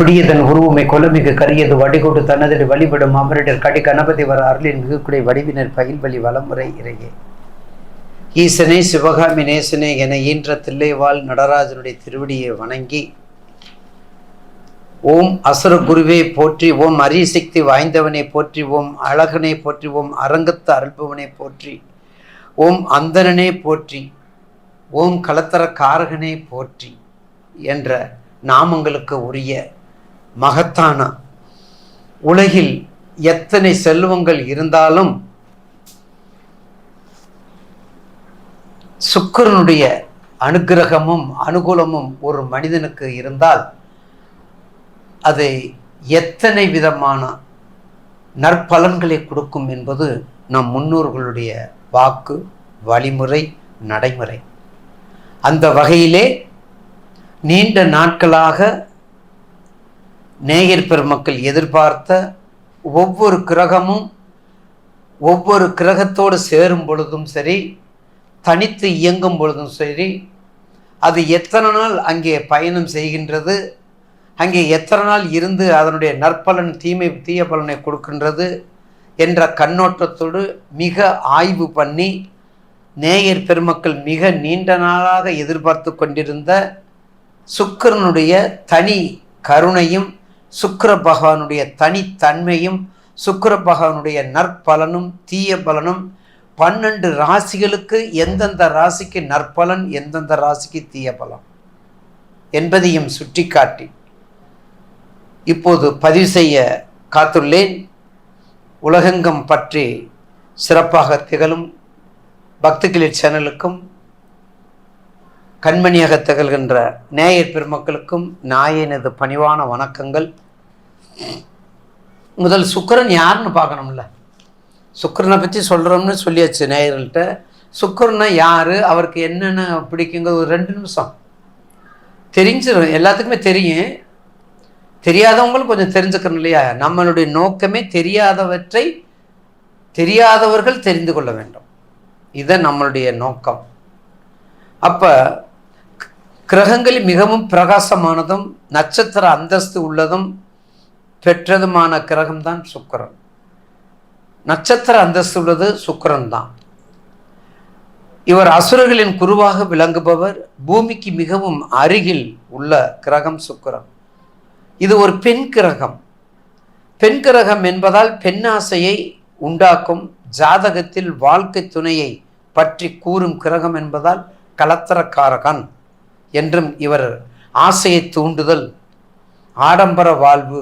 பிடியதன் உருவமை கொலமிகு கரியது வடிகொடு தனதடி வழிபடும் அமரிடர் கடி கணபதி வர அருளின் மிகுக்குடை வடிவினர் பகில்வழி வலமுறை இறையே. ஈசனே சிவகாமி நேசனே என ஈன்ற தில்லைவாள் நடராஜனுடைய திருவடியை வணங்கி ஓம் அசுர குருவே போற்றி ஓம் அரியசக்தி வாய்ந்தவனை போற்றி ஓம் அழகனை போற்றி ஓம் அரங்கத்து அருள்பவனை போற்றி ஓம் அந்தனனே போற்றி ஓம் கலத்தரக்காரகனே போற்றி என்ற நாமங்களுக்கு உரிய மகத்தான. உலகில் எத்தனை செல்வங்கள் இருந்தாலும் சுக்கரனுடைய அனுக்கிரகமும் அனுகூலமும் ஒரு மனிதனுக்கு இருந்தால் அது எத்தனை விதமான நற்பலன்களை கொடுக்கும் என்பது நம் முன்னோர்களுடைய வாக்கு வழிமுறை நடைமுறை. அந்த வகையிலே நீண்ட நாட்களாக நேயர் பெருமக்கள் எதிர்பார்த்த ஒவ்வொரு கிரகமும் ஒவ்வொரு கிரகத்தோடு சேரும் பொழுதும் சரி தனித்து இயங்கும் பொழுதும் சரி அது எத்தனை நாள் அங்கே பயணம் செய்கின்றது அங்கே எத்தனை நாள் இருந்து அதனுடைய நற்பலன் தீமை தீய பலனை கொடுக்கின்றது என்ற கண்ணோட்டத்தோடு மிக ஆய்வு பண்ணி நேயர் பெருமக்கள் மிக நீண்ட நாளாக எதிர்பார்த்து கொண்டிருந்த சுக்கிரனுடைய தனி கருணையும் சுக்கர பகவானுடைய தனித்தன்மையும் சுக்கர பகவானுடைய நற்பலனும் தீய பலனும் பன்னெண்டு ராசிகளுக்கு எந்தெந்த ராசிக்கு நற்பலன் எந்தெந்த ராசிக்கு தீய பலன் என்பதையும் சுட்டிக்காட்டி இப்போது பதிவு செய்ய காத்துள்ளேன். உலகெங்கம் பற்றி சிறப்பாக திகழும் பக்திகளிர் சேனலுக்கும் கண்மணியாக திகழ்கின்ற நேயர் பெருமக்களுக்கும் நாயனது பணிவான வணக்கங்கள். முதல் சுக்கரன் யாருன்னு பார்க்கணும்ல. சுக்கரனை பற்றி சொல்கிறோம்னு சொல்லியாச்சு நேயர்கள்ட்ட. சுக்கிரனை யார் அவருக்கு என்னென்ன பிடிக்குங்க ஒரு ரெண்டு நிமிஷம். தெரிஞ்சிடும் எல்லாத்துக்குமே தெரியும். தெரியாதவங்களும் கொஞ்சம் தெரிஞ்சுக்கணும் இல்லையா? நம்மளுடைய நோக்கமே தெரியாதவற்றை தெரியாதவர்கள் தெரிந்து கொள்ள வேண்டும். இதை நம்மளுடைய நோக்கம். அப்போ கிரகங்களில் மிகவும் பிரகாசமானதும் நட்சத்திர அந்தஸ்து உள்ளதும் பெற்றதுமான கிரகம்தான் சுக்கரன். நட்சத்திர அந்தஸ்து உள்ளது சுக்கிரன் தான் இவர் அசுரர்களின் குருவாக விளங்குபவர் பூமிக்கு மிகவும் அருகில் உள்ள கிரகம் சுக்கரன். இது ஒரு பெண் கிரகம். பெண் கிரகம் என்பதால் பெண்ணாசையை உண்டாக்கும் ஜாதகத்தில் வாழ்க்கை துணையை பற்றி கூறும் கிரகம் என்பதால் கலத்தரக்காரகன் என்றும் இவர் ஆசையை தூண்டுதல் ஆடம்பர வாழ்வு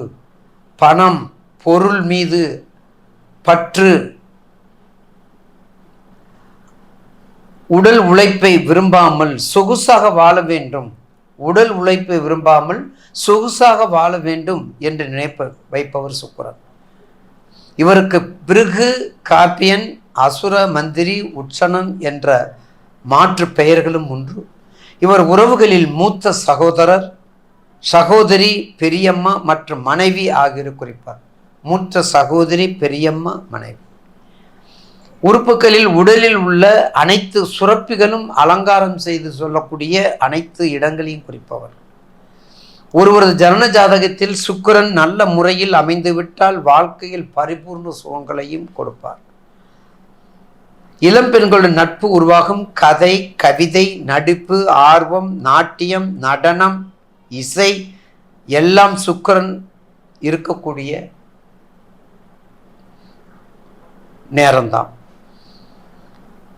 பணம் பொருள் மீது பற்று உடல் உழைப்பை விரும்பாமல் சொகுசாக வாழ வேண்டும். உடல் உழைப்பை விரும்பாமல் சொகுசாக வாழ வேண்டும் என்று நினைப்ப வைப்பவர் சுக்கரன். இவருக்கு பிருகு காப்பியன் அசுர மந்திரி உச்சனன் என்ற மாற்று பெயர்களும் உண்டு. இவர் உறவுகளில் மூத்த சகோதரர் சகோதரி பெரியம்மா மற்றும் மனைவி ஆகியோரை குறிப்பார். மூத்த சகோதரி பெரியம்மா மனைவி. உறுப்புகளில் உடலில் உள்ள அனைத்து சுரப்பிகளும் அலங்காரம் செய்து சொல்லக்கூடிய அனைத்து இடங்களையும் குறிப்பவர். ஒருவரது ஜனன ஜாதகத்தில் சுக்கிரன் நல்ல முறையில் அமைந்துவிட்டால் வாழ்க்கையில் பரிபூர்ண சுகங்களையும் கொடுப்பார். இளம்பெண்களுடைய நட்பு உருவாகும். கதை கவிதை நடிப்பு ஆர்வம் நாட்டியம் நடனம் இசை எல்லாம் சுக்கிரன் இருக்கக்கூடிய நேரம்தான்.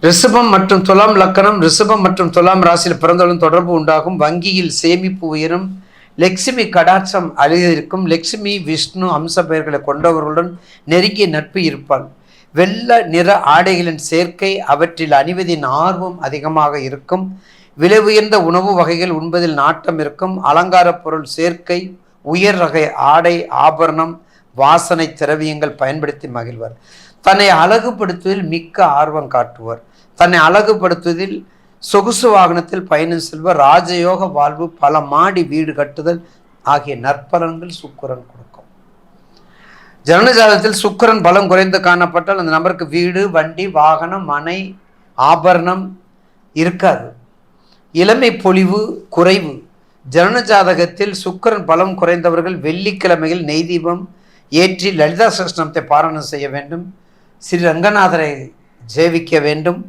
ரிஷபம் மற்றும் துலாம் லக்கணம் ரிஷபம் மற்றும் துலாம் ராசியில் பிறந்தவர்களும் தொடர்பு உண்டாகும். வங்கியில் சேமிப்பு உயரும். லட்சுமி கடாட்சம் அழிதிருக்கும் லட்சுமி விஷ்ணு அம்ச பெயர்களை கொண்டவர்களுடன் நெருங்கிய நட்பு இருப்பாள். வெள்ள நிற ஆடைகளின் சேர்க்கை அவற்றில் அணிவதின் ஆர்வம் அதிகமாக இருக்கும். விலை உயர்ந்த உணவு வகைகள் உண்பதில் நாட்டம் இருக்கும். அலங்கார பொருள் சேர்க்கை உயர் ரகை ஆடை ஆபரணம் வாசனை திரவியங்கள் பயன்படுத்தி மகிழ்வர். தன்னை அழகுபடுத்துவதில் மிக்க ஆர்வம் காட்டுவர். தன்னை அழகுபடுத்துவதில் சொகுசு வாகனத்தில் பயணம் செல்வர். ராஜயோக வாழ்வு பல மாடி வீடு கட்டுதல் ஆகிய நற்பலன்கள் சுக்கிரன் கொடுக்கும். ஜனனஜாதத்தில் சுக்கிரன் பலம் குறைந்து காணப்பட்டால் அந்த நபருக்கு வீடு வண்டி வாகனம் மனை ஆபரணம் இருக்காது. இளமை பொலிவு குறைவு. ஜனன ஜாதகத்தில் சுக்கிரன் பலம் குறைந்தவர்கள் வெள்ளிக்கிழமையில் நெய் தீபம் ஏற்றி லலிதா சஷ்டமத்தை பாராயணம் செய்ய வேண்டும். ஸ்ரீ ரங்கநாதரை ஜெபிக்க வேண்டும்.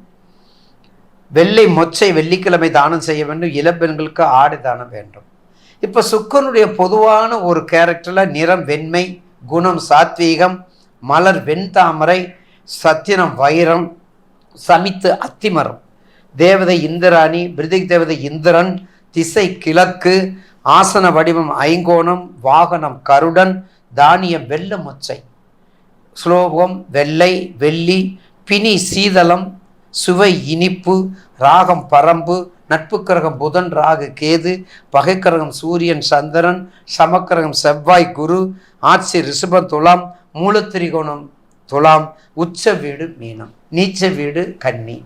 வெள்ளை மொச்சை வெள்ளிக்கிழமை தானம் செய்ய வேண்டும். இளப்பெண்களுக்கு ஆடை தானம் வேண்டும். இப்போ சுக்கரனுடைய பொதுவான ஒரு கேரக்டரில் நிறம் வெண்மை குணம் சாத்வீகம் மலர் வெண்தாமரை சத்தினம் வைரம் சமித்து அத்திமரம். தேவதை இந்திராணி பிரிதிக் தேவதை இந்திரன் திசை கிழக்கு ஆசன வடிவம் ஐங்கோணம் வாகனம் கருடன் தானியம் வெள்ள மொச்சை. ஸ்லோகம் வெள்ளை வெள்ளி பினி சீதளம் சுவை இனிப்பு ராகம் பரம்பு நட்பு கிரகம் புதன் ராகு கேது பகைக்கிரகம் சூரியன் சந்திரன் சமக்கிரகம் செவ்வாய் குரு ஆட்சி ரிஷபம் துலாம் மூலத்திரிகோணம் துலாம் உச்ச வீடு மீனம் நீச்ச வீடு கன்னி.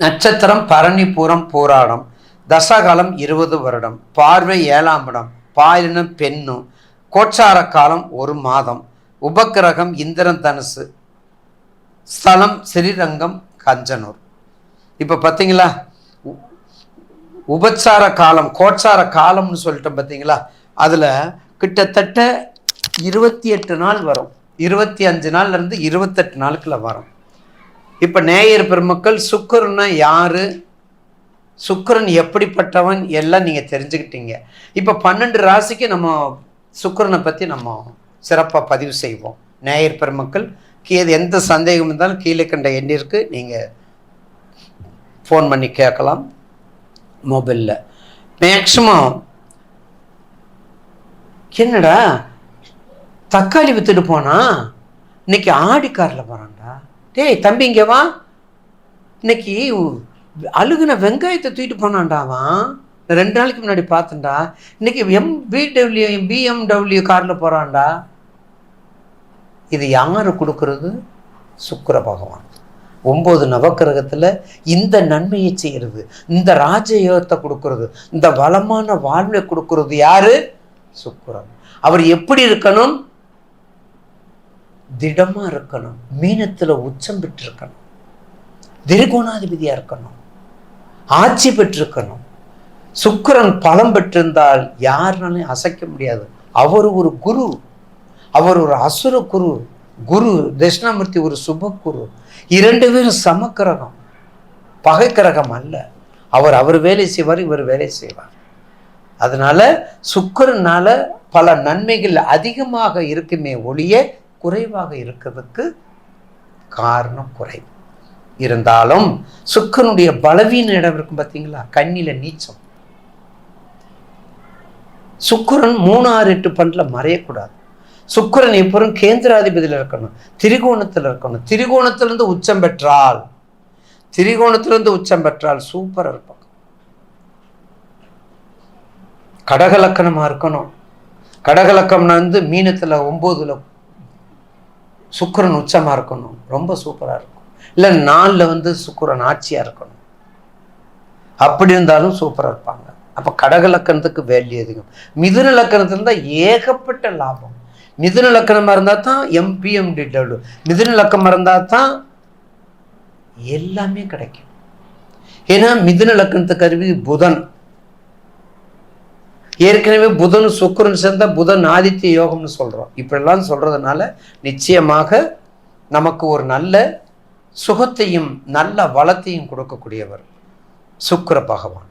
நட்சத்திரம் பரணிபுரம் போராடம் தசகாலம் இருபது வருடம் பார்வை ஏழாம் இடம் பாலினம் பெண்ணும் கோச்சார காலம் ஒரு மாதம் உபக்கிரகம் இந்திரன் தனுசு ஸ்தலம் ஸ்ரீரங்கம் கஞ்சனூர். இப்போ பார்த்தீங்களா உ- உபச்சார காலம் கோச்சார காலம்னு சொல்லிட்டோம் பார்த்தீங்களா அதில் கிட்டத்தட்ட இருபத்தி எட்டு நாள் வரும். இருபத்தி அஞ்சு நாள்லேருந்து இருபத்தெட்டு நாளுக்குள்ள வரும். இப்போ நேயர் பெருமக்கள் சுக்கரன்னா யாரு? சுக்கரன் எப்படிப்பட்டவன் எல்லாம் நீங்கள் தெரிஞ்சுக்கிட்டீங்க. இப்போ பன்னெண்டு ராசிக்கு நம்ம சுக்கரனை பற்றி நம்ம சிறப்பாக பதிவு செய்வோம். நேயர் பெருமக்கள் கீழே எந்த சந்தேகம் இருந்தாலும் கீழே கண்ட எண்ணிற்கு நீங்கள் ஃபோன் பண்ணி கேட்கலாம். மொபைலில் மேக்ஸிமம் என்னடா? தக்காளி விற்றுட்டு போனா? இன்னைக்கு ஆடி காரில் போகிறான்டா டேய் தம்பி இங்கே வா. இன்னைக்கு அழுகுன வெங்காயத்தை தூக்கிட்டு போனான்டாவான் ரெண்டு நாளைக்கு முன்னாடி பார்த்தேன்டா. இன்னைக்கு எம் பிடபிள்யூ பிஎம்டபிள்யூ காரில் போகிறான்டா இது யார் கொடுக்கறது? சுக்கர பகவான். ஒம்பது நவக்கிரகத்தில் இந்த நன்மையை செய்கிறது இந்த ராஜயோகத்தை கொடுக்கறது இந்த வளமான வாழ்வை கொடுக்கறது யாரு? சுக்கிரன். அவர் எப்படி இருக்கணும்? திடமாக இருக்கணும். மீனத்தில் உச்சம் பெற்றிருக்கணும். திரிகோணாதிபதியாக இருக்கணும். ஆட்சி பெற்றிருக்கணும். சுக்கரன் பலம் பெற்றிருந்தால் யாருனாலும் அசைக்க முடியாது. அவர் ஒரு குரு. அவர் ஒரு அசுர குரு. குரு தட்சிணாமூர்த்தி ஒரு சுப குரு. இரண்டு பேரும் சமக்கிரகம். பகை கிரகம் அல்ல. அவர் அவர் வேலை செய்வார் இவர் வேலை செய்வார். அதனால சுக்கிரனால பல நன்மைகள் அதிகமாக இருக்குமே ஒழிய குறைவாக இருக்கிறதுக்கு காரணம் குறைவு. இருந்தாலும் சுக்கனுடைய பலவீன இடம் இருக்கும் பார்த்தீங்களா கண்ணில நீச்சம். சுக்கரன் மூணு ஆறு எட்டு பண்டில் மறையக்கூடாது. சுக்கிரன் எப்போதும் கேந்திராதிபதியில் இருக்கணும். திரிகோணத்தில் இருக்கணும். திரிகோணத்திலிருந்து உச்சம் பெற்றால் திரிகோணத்திலிருந்து உச்சம் பெற்றால் சூப்பராக இருப்பாங்க கடகலக்கணமாக இருக்கணும். கடகலக்கம்னா வந்து மீனத்தில் ஒம்போதுல சுக்கரன் உச்சமாக இருக்கணும். ரொம்ப சூப்பராக இருக்கும். இல்லை நாளில் வந்து சுக்கரன் ஆட்சியாக இருக்கணும். அப்படி இருந்தாலும் சூப்பராக இருப்பாங்க. அப்போ கடக லக்கணத்துக்கு வேல்யூ அதிகம். மிதுன லக்கணத்தில் இருந்தால் ஏகப்பட்ட லாபம். மிதுன லக்கணமாக இருந்தால் தான் எம்பிஎம்டி டபிள்யூ மிதுன லக்கணமாக இருந்தால் தான் எல்லாமே கிடைக்கும். ஏன்னா மிதுன லக்கணத்துக்கு அருவி புதன். ஏற்கனவே புதன் சுக்கரன் சேர்ந்த புதன் ஆதித்ய யோகம்னு சொல்கிறோம் இப்படிலாம் சொல்கிறதுனால நிச்சயமாக நமக்கு ஒரு நல்ல சுகத்தையும் நல்ல வளத்தையும் கொடுக்கக்கூடியவர் சுக்கர பகவான்.